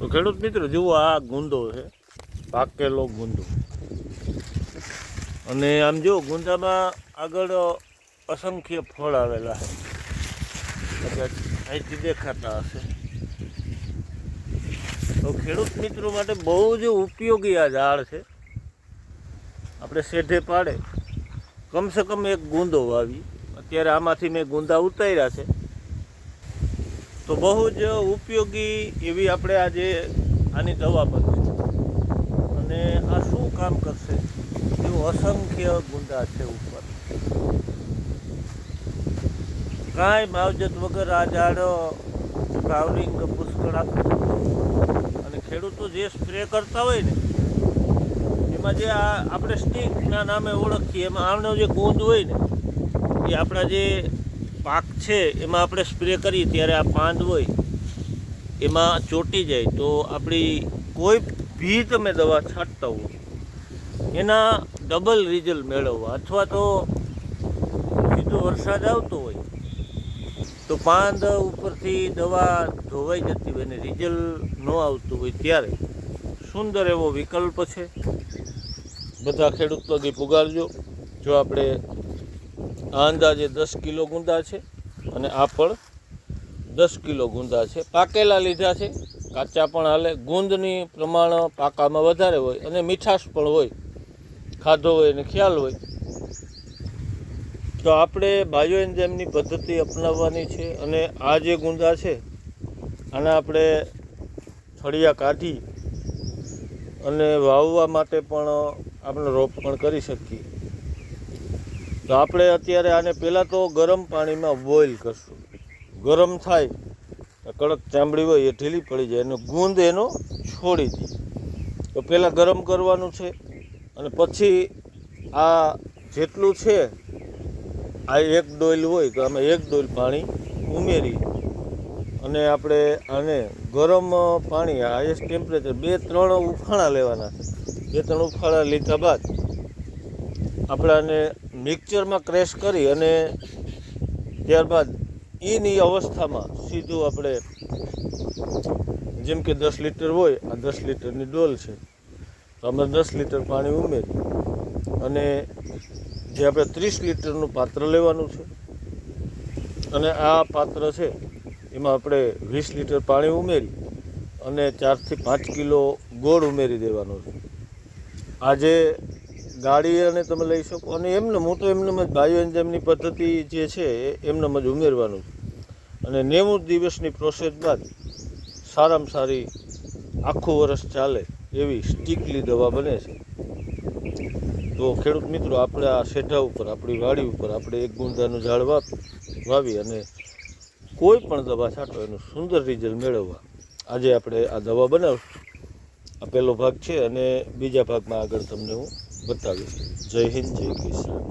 તો ખેડૂત મિત્રો જુઓ આ ગુંદો છે, પાકેલો ગુંદો. અને આમ જો ગુંદામાં આગળ અસંખ્ય ફળ આવેલા છે. અહીંથી દેખાતા હશે. તો ખેડૂત મિત્રો માટે બહુ જ ઉપયોગી આ ઝાડ છે. આપણે શેઢે પાડે. કમસે કમ એક ગુંદો વાવી અત્યારે આમાંથી મેં ગુંદા ઉતાર્યા છે. તો બહુ જ ઉપયોગી એવી આપણે આજે આની દવા બનશે અને આ શું કામ કરશે? એવું અસંખ્ય ગુંદા છે ઉપર. કાંઈ માવજત વગર આ ઝાડ ફ્લાવરિંગ પુષ્કળ આપે અને ખેડૂતો જે સ્પ્રે કરતા હોય ને, એમાં જે આ આપણે સ્ટીકના નામે ઓળખીએ, એમાં આનો જે ગુંદ હોય ને, એ આપણા જે પાક છે, એમાં આપણે સ્પ્રે કરીએ ત્યારે આ પાંદ હોય, એમાં ચોંટી જાય. તો આપણી કોઈ બી તમે દવા છાંટતા હો એના ડબલ રિઝલ્ટ મેળવવા. અથવા તો સીધો વરસાદ આવતો હોય, તો પાંદ ઉપરથી દવા ધોવાઈ જતી હોય ને રિઝલ્ટ ન આવતું હોય ત્યારે સુંદર એવો વિકલ્પ છે. બધા ખેડૂત લગી પુગારજો. જો આપણે આ અંદાજે દસ કિલો ગુંદા છે અને આ પણ દસ કિલો ગુંદા છે. પાકેલા લીધા છે. કાચા પણ હાલે. ગુંદની પ્રમાણ પાકામાં વધારે હોય અને મીઠાશ પણ હોય. ખાધો હોય અને ખ્યાલ હોય. તો આપણે બાયો એન્ઝાઇમની પદ્ધતિ અપનાવવાની છે અને આ જે ગુંદા છે, આને આપણે થળિયા કાઢી અને વાવવા માટે પણ આપણે રોપ પણ કરી શકીએ. તો આપણે અત્યારે આને પહેલાં તો ગરમ પાણીમાં બોઇલ કરશું. ગરમ થાય કડક ચામડી હોય એ ઢીલી પડી જાય, અને ગુંદ એનો છોડી દે તો પહેલાં ગરમ કરવાનું છે, અને પછી આ જેટલું છે, આ એક ડોઈલ હોય તો આમાં એક ડોઈલ પાણી ઉમેરી, અને આપણે આને ગરમ પાણી હાઈએસ્ટ ટેમ્પરેચર બે ત્રણ ઉફાણા લેવાના છે. બે ત્રણ ઉફાણા લીધા બાદ આપણે મિક્સરમાં ક્રેશ કરી અને ત્યારબાદ એની અવસ્થામાં સીધું આપણે જેમ કે દસ લીટર હોય, આ દસ લીટરની ડોલ છે. તો અમે દસ લીટર પાણી ઉમેરી અને જે આપણે ત્રીસ લીટરનું પાત્ર લેવાનું છે અને આ પાત્ર છે એમાં આપણે વીસ લીટર પાણી ઉમેરી અને ચારથી પાંચ કિલો ગોળ ઉમેરી દેવાનો છે. આજે ગાડી અને તમે લઈ શકો. અને એમને, હું તો એમને જ બાયો એમની પદ્ધતિ જે છે એ એમને જ ઉમેરવાનું અને નેવું દિવસની પ્રોસેસ બાદ સારામાં સારી આખું વર્ષ ચાલે એવી સ્ટીકલી દવા બને છે. તો ખેડૂત મિત્રો, આપણે આ સેઠા ઉપર, આપણી વાડી ઉપર આપણે એક ગુંદાનું ઝાડ વાવી અને કોઈ પણ દવા છાંટો, એનું સુંદર રિઝલ્ટ મેળવવા. આજે આપણે આ દવા બનાવશું. આ પહેલો ભાગ છે અને બીજા ભાગમાં આગળ તમને હું બતાવીશ જય હિન્દ જય કિસાન.